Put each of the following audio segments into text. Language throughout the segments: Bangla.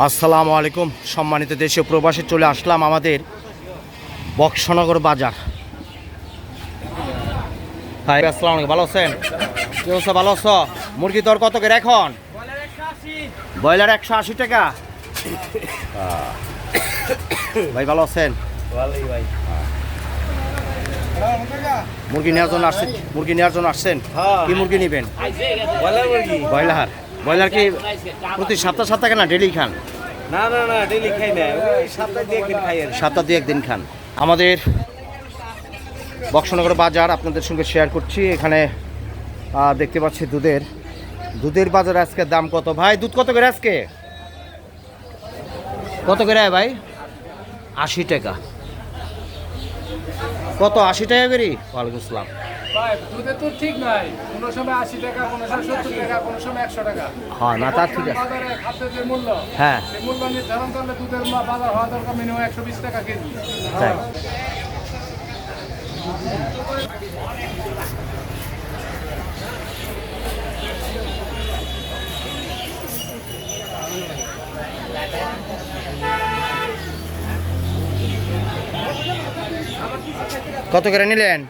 আসসালামু আলাইকুম। সম্মানিত দেশীয় প্রবাসী, চলে আসলাম আমাদের বক্সনগর বাজার। ভাই, আসসালামু ভালো আছেন? ভালো আছো? মুরগি দর কত করে এখন? ব্রয়লার একশো আশি টাকা। ভাই, ভালো আছেন? মুরগি নেওয়ার জন্য আসছেন মুরগি নেওয়ার জন্য আসছেন? কি মুরগি নেবেন? ব্রয়লার ব্রয়লার কি প্রতি সপ্তাহ সপ্তাহে না ডেলি খান? না না না ডেলি খাই না সপ্তাহে দিয়ে একদিন খাই। সপ্তাহ দিয়ে একদিন খান। আমাদের বক্সনগর বাজার আপনাদের সঙ্গে শেয়ার করছি। এখানে দেখতে পাচ্ছি দুধের। দুধের বাজার আজকে দাম কত? ভাই দুধ কত করে আজকে? কত করে ভাই? আশি টাকা। কত? আশি টাকা করি? ওয়ালাইকুম আসসালাম ভাই দুধে তো ঠিক নাই। কোনো সময় আশি টাকা কোনো সময় সত্তর টাকা কোনো সময় একশো টাকা। হ্যাঁ না তার ঠিক আছে। খাদ্যের যে মূল্য হ্যাঁ। সেই মূল্য নির্ধারণ করলে দুধের মা- বাজার হওয়া দরকার মিনিমাম একশো বিশ টাকা কেজি। তাই কত করে নিলেন?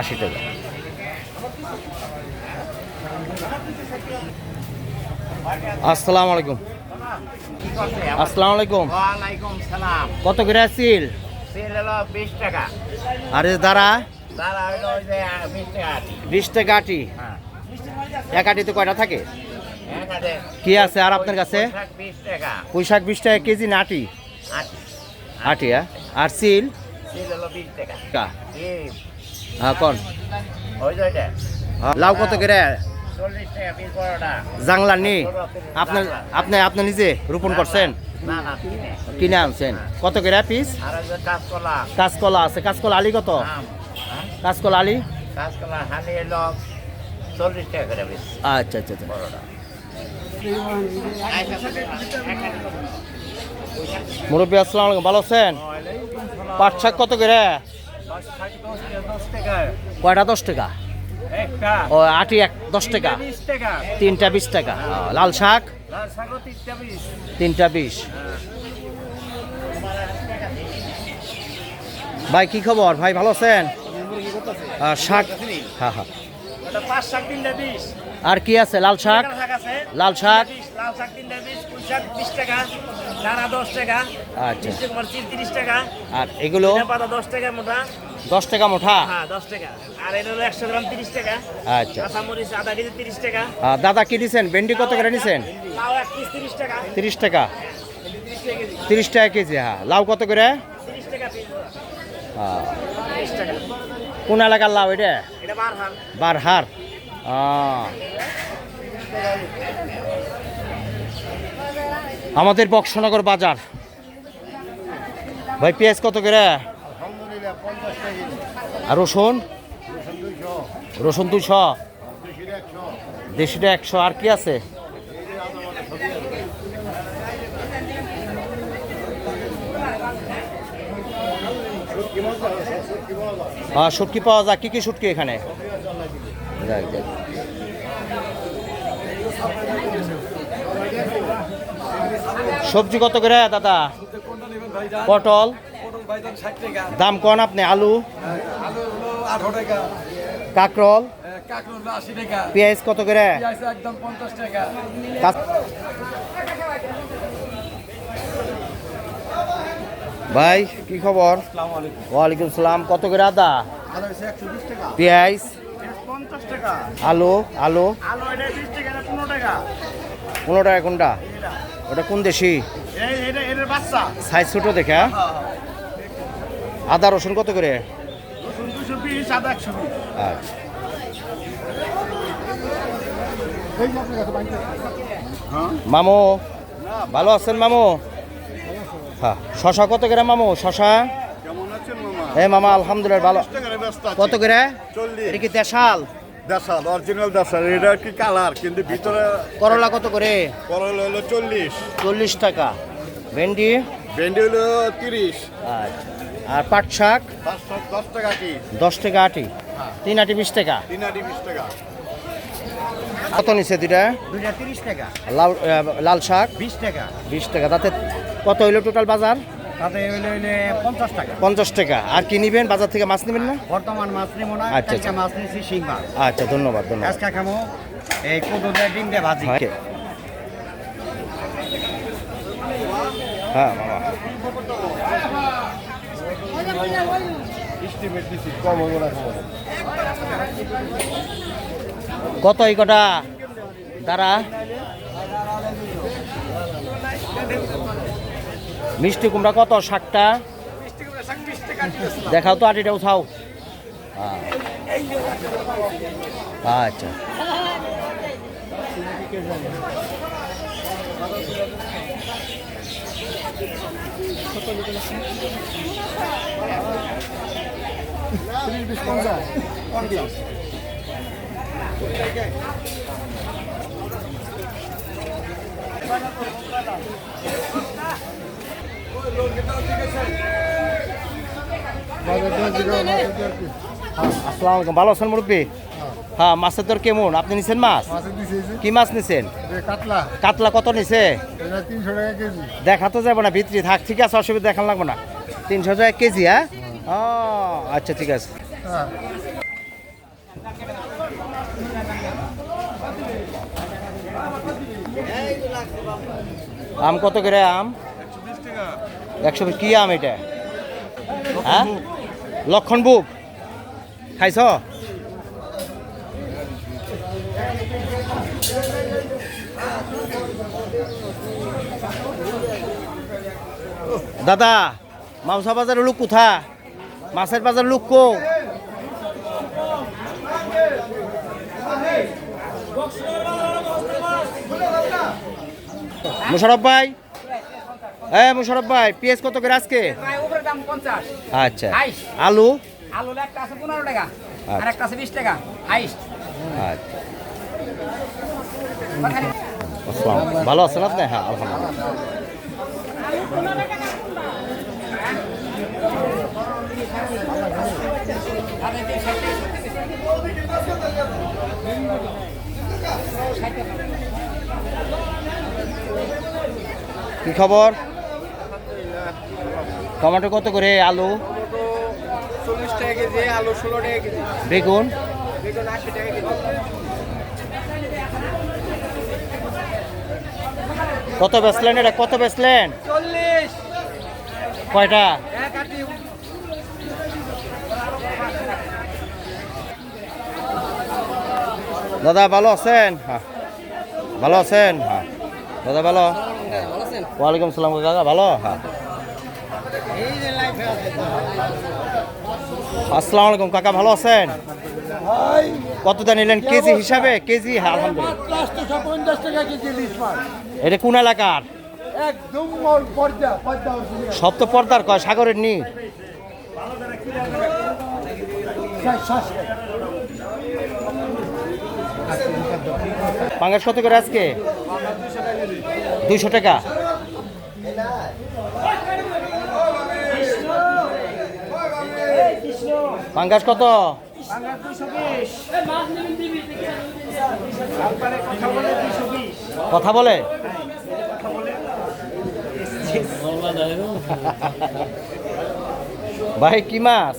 আশি টাকা। আসসালামু আলাইকুম। আসসালামু আলাইকুম। কত করে আসছিল আরে দাঁড়া। বিশ টাকা আটি। হ্যাঁ। এক আটিতে কয়টা থাকে? কি আছে আর আপনার কাছে? পোশাক বিশ টাকা। পুঁইশাক বিশ টাকা কেজি না আটি। আটি আটি হ্যাঁ আর সিল হ্যাঁ কোন? হ্যাঁ, লাউ কত করে? জাংলার নি? আপনার আপনি আপনি নিজে রোপণ করছেন? কিনে। আনছেন। কত করে পিস? কাঁচকলা। আছে। কাঁচকলা আলি কত? হ্যাঁ? কাঁচকলা আলি? আচ্ছা আচ্ছা আচ্ছা। মুরব্বী আসসালামু আলাইকুম। ভালো আছেন? পাট শাক কত করে? কয়টা দশ টাকা? ও আটি এক দশ টাকা। তিনটা বিশ টাকা। লাল শাক? তিনটা বিশ। ভাই কি খবর? ভাই ভালো আছেন? শাক? হ্যাঁ হ্যাঁ। আর কি আছে? লাল শাক? লাল শাক? লাল শাক তিনটা বিশ। পুঁই শাক বিশ টাকা। দানা দশ টাকা আচ্ছা। তিরিশ টাকা আর এগুলো? পাতা দশ টাকা মোটা। দশ টাকা মোটা? হ্যাঁ দশ টাকা। আর এটা হলো একশো গ্রাম তিরিশ টাকা। আচ্ছা। কাঁচামরিচ আধা কেজি তিরিশ টাকা। দাদা কি দিছেন? ভেন্ডি কত করে নিছেন? লাউ এক পিস তিরিশ টাকা। তিরিশ টাকা। তিরিশ টাকা কেজি হ্যাঁ। লাউ কত করে? তিরিশ টাকা কোন এলাকার লাউ এটা? বারহার। আহ। আমাদের বক্সনগর বাজার। ভাই পেঁয়াজ কত করে? আর রসুন? রসুন দুশো দেশিটা একশো। আর কি আছে? হ্যাঁ শুটকি পাওয়া যায়। কি কি শুটকি এখানে? যাক, যাক। সবজি কত করে দাদা? পটল? দাম কন আপনি? আলু? কাকরল? পেঁয়াজ কত করে? ভাই কি খবর? ওয়ালাইকুম সালাম। কত করে আদা? পেঁয়াজ? আলু? আলু? পনেরো টাকা কোনটা? ওটা কোন দেশি? সাইজ ছোট দেখে হ্যাঁ? আদা রসুন কত করে? মামু ভালো আছেন মামু? হ্যাঁ শশা কত করে মামু? শশা? হ্যাঁ মামা আলহামদুলিল্লাহ ভালো। কত করে? এটা কি দেশাল? দেশাল অরিজিনাল দেশাল এটা কি কালার কিন্তু ভিতরে করলা কত করে? করল হলো চল্লিশ। চল্লিশ টাকা। ভেন্ডি? ভেন্ডি হলো তিরিশ। আচ্ছা। আর পাট শাক? পাঁচশো দশ টাকা কি দশ টাকা আটি। তিন আটি বিশ টাকা। তিন আটি বিশ টাকা। কত নিচ্ছে দুইটা? দুইটা তিরিশ টাকা। লাল লাল শাক? বিশ টাকা। বিশ টাকা। তাতে কত হইল টোটাল বাজার? তাতে হইলে হইলে পঞ্চাশ টাকা। পঞ্চাশ টাকা। আর কি নিবেন? বাজার থেকে মাছ নেবেন না? বর্তমান মাছ নেব না আচ্ছা, আচ্ছা। মাছ নিয়েছি শিং মাছ। আচ্ছা ধন্যবাদ ধন্যবাদ। আজকে খামো এই কুদু দিয়ে ডিম দিয়ে ভাজি. হ্যাঁ। মামা কত এই কটা? দাঁড়া। মিষ্টি কুমড়া কত? শাকটা দেখাও তো আটিটা উঠাও। আচ্ছা। আসসালামু আলাইকুম। ভালো আছেন মুরব্বী? হ্যাঁ। মাছের দর কেমন? আপনি নিছেন মাছ? কি মাছ নিছেন? কাতলা। কত নিছে? দেখা তো যাব না ভিতরে থাক ঠিক আছে অসুবিধা দেখান লাগবো না। তিনশো টাকা কেজি হ্যাঁ। ও আচ্ছা ঠিক আছে। হ্যাঁ। আম কত করে আম? একশো কি আম এটা? হ্যাঁ? লক্ষণ বুক। খাইছ? দাদা মাংসা বাজারের লোক কোথা মাছের বাজার লোক কো? মুশারফ ভাই হ্যাঁ মুশারফ ভাই পেঁয়াজ কত করে আজকে? আচ্ছা। আইস। আলু? আলু একটা আছে পনেরো টাকা আর আচ্ছা। একটা আছে বিশ টাকা হাইস্ট। আচ্ছা। ভালো আছেন আপনি? হ্যাঁ আলহামদুলিল্লাহ। কি খবর? টমেটো কত করে আলু? চল্লিশ টাকা কেজি আলু ষোলো টাকা কেজি। বেগুন? বেগুন আশি টাকা কেজি। কত বেচলেন এটা? কত বেচলেন? চল্লিশ। কয়টা? দাদা ভালো আছেন? হ্যাঁ। ভালো আছেন? হ্যাঁ। দাদা ভালো? ওয়ালাইকুম সালাম কাকা ভালো? হ্যাঁ। আসসালামু আলাইকুম কাকা ভালো আছেন? কতটা নিলেন? কেজি হিসাবে? কেজি? হ্যাঁ আলহামদুলিল্লাহ। এটা কোন এলাকার? সব তো পর্দার কয় সাগরের নি? পাঙ্গাস কত করে আজকে? দুইশো টাকা। পাঙ্গাস কত? কথা বলে ভাই কি মাছ?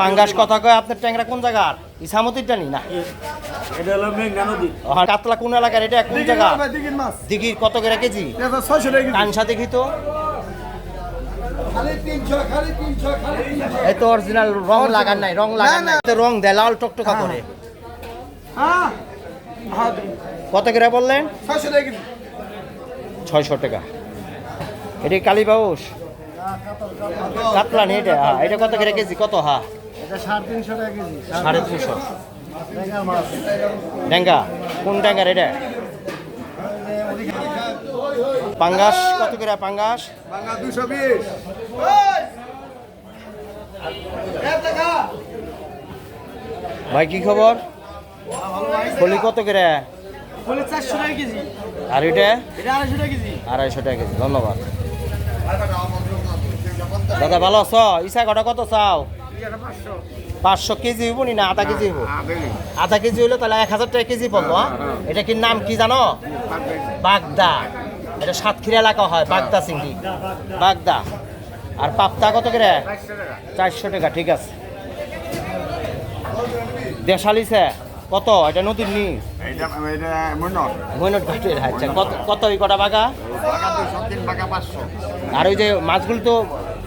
পাঙ্গাস কথা কয় আপনার ট্যাংরা কোন জায়গার? ইসামতিরটা নি? না কাতলা কোন এলাকার? এটা কোন জায়গা? দিঘির কত করে কেজি? ছয়শো টাকা কেজি। কানসা দেখি তো খালি তিনশো খালি তিনশো খালি এই তো অরিজিনাল রং লাগান নাই রং লাগান নাই। তো রং দেয় লাল টকটকা করে। হ্যাঁ। হ্যাঁ কত করে বললেন? ছয়শো টাকা এটা কালীবাউস কাতলা নেই এটা হ্যাঁ, এটা কত করে কেজি? কত হা সাড়ে তিনশো টাকা কেজি। সাড়ে তিনশো। ড্যাঙ্গা কোন ড্যাঙ্গার এটা? পাঙ্গাস কত করে পাঙ্গাস? বাংলা দুশো বিশ। ভাই কি খবর? ফলি কত করে? আর এটা? এটা আড়াইশো টাকা কেজি। আড়াইশো টাকা কেজি ধন্যবাদ। দাদা ভালো আছো? ইসা কটা কত চাও? পাঁচশো কেজি হইব নি না আধা কেজি হইব? আধা কেজি। হইলে তাহলে এক হাজার টাকা কেজি পড়ব হ্যাঁ? এটা কি নাম কি জানো? বাগদা। এটা সাতক্ষীরা এলাকা হয় বাগদা চিংড়ি বাগদা। আর পাপ্তা কত করে? চারশো টাকা ঠিক আছে। দেশালিছে কত? এটা নদীর নি? ঘাটের আচ্ছা কত কত ওই কটা আর ওই যে মাছগুলো তো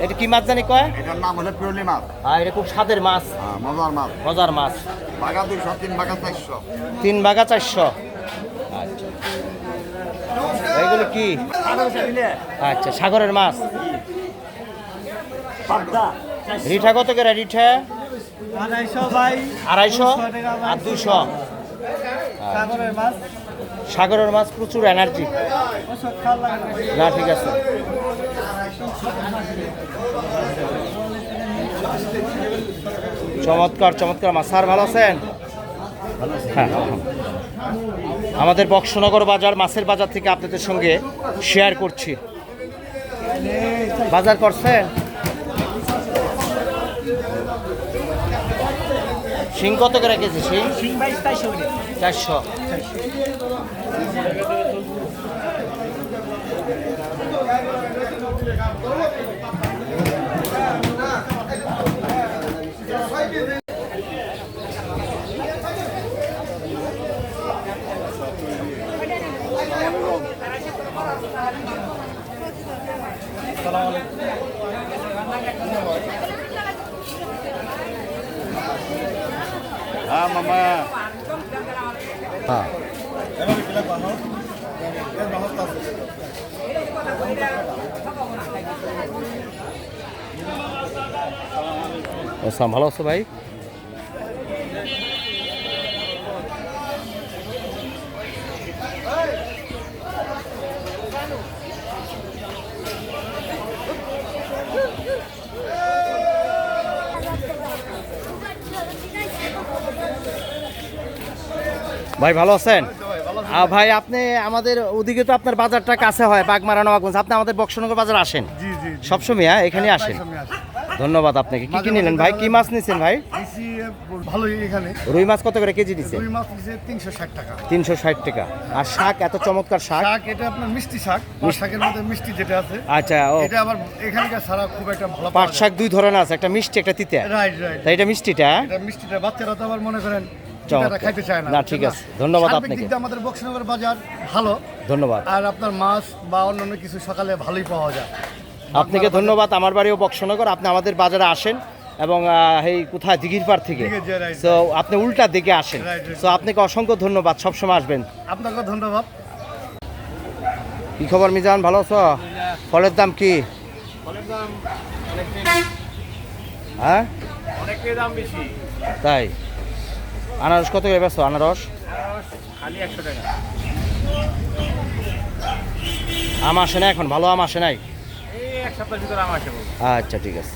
এটা কি মাছ জানি কয়? এটার নাম হলো পিওলি মাছ। আর এটা খুব স্বাদের মাছ। হ্যাঁ, মজার মাছ। মজার মাছ। দুশো তিন টাকা চারশো। তিন চারশো। আচ্ছা। এইগুলো কি? আচ্ছা সাগরের মাছ। রিঠা কত করে রিঠা? আড়াইশো আড়াইশো? আর দুশো? সাগরের মাছ। সাগরের মাছ প্রচুর এনার্জি না ঠিক আছে। চমৎকার চমৎকার মাছ। স্যার ভালো আছেন? হ্যাঁ আমাদের বক্সনগর বাজার মাছের বাজার থেকে আপনাদের সঙ্গে শেয়ার করছি। বাজার করছেন সিং কত করে কেজি শিং? সিং চারশো। হ্যাঁ মামা হ্যাঁ ভালো আছো ভাই? ভাই ভালো আছেন? ভাই আপনি আমাদের ওদিকে তো আপনার বাজারটা কাছে হয় বাগমারা নবাগঞ্জ আপনি আমাদের বক্সনগর বাজার আসেন? সবসময় হ্যাঁ এখানে আসেন। ধন্যবাদ আপনাকে। কি কি নিলেন ভাই? কি মাছ নিছেন ভাই? ভালোই এখানে। রুই মাছ কত করে কেজি মাছ দিছে তিনশো ষাট টাকা। তিনশো ষাট টাকা। আর শাক এত চমৎকার শাক? শাক এটা আপনার মিষ্টি শাক। শাকের মধ্যে মিষ্টি যেটা আছে আচ্ছা ও। এটা আবার এখানকার সারা খুব একটা ভালো পাট শাক দুই ধরনের আছে একটা মিষ্টি একটা তিতা। রাইট রাইট তাই এটা মিষ্টিটা? এটা মিষ্টিটা বাচ্চারা তো আবার মনে করেন খাইতে চায় না। না, ঠিক আছে। ধন্যবাদ আপনাকে। আমাদের বক্সনগর বাজার ভালো। ধন্যবাদ। আর আপনার মাছ বা অন্যান্য কিছু সকালে ভালোই পাওয়া যায়। আপনাকে ধন্যবাদ। আমার বাড়িও বক্সনগর। আপনি আমাদের বাজারে আসেন এবং এই কোথায়? দিঘির পাড় থেকে। সো আপনি উল্টা দিকে আসেন. সো আপনাকে অসংখ্য ধন্যবাদ। সবসময় আসবেন। আপনাকে ধন্যবাদ। কি খবর মিজান? ভালো আছো? ফলের দাম কি? হ্যাঁ? অনেকটাই দাম বেশি। তাই? আনারস কত করে বেছো আনারস? আম আসে না এখন? ভালো আম আসে নাই? আচ্ছা ঠিক আছে।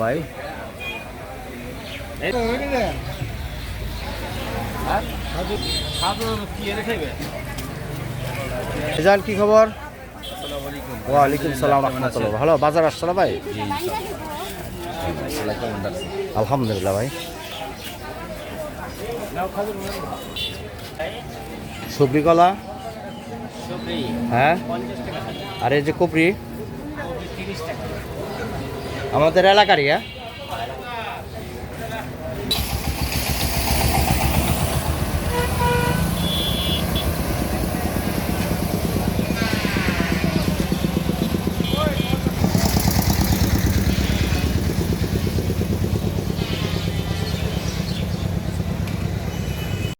ভাই। মিজান কি খবর? ওয়ালাইকুম সালাম রহমতুল্লাহ। ভালো বাজার আসছো না ভাই? আলহামদুলিল্লাহ ভাই। সবরি কলা হ্যাঁ? আর এই যে কপরি? আমাদের এলাকারই হ্যাঁ?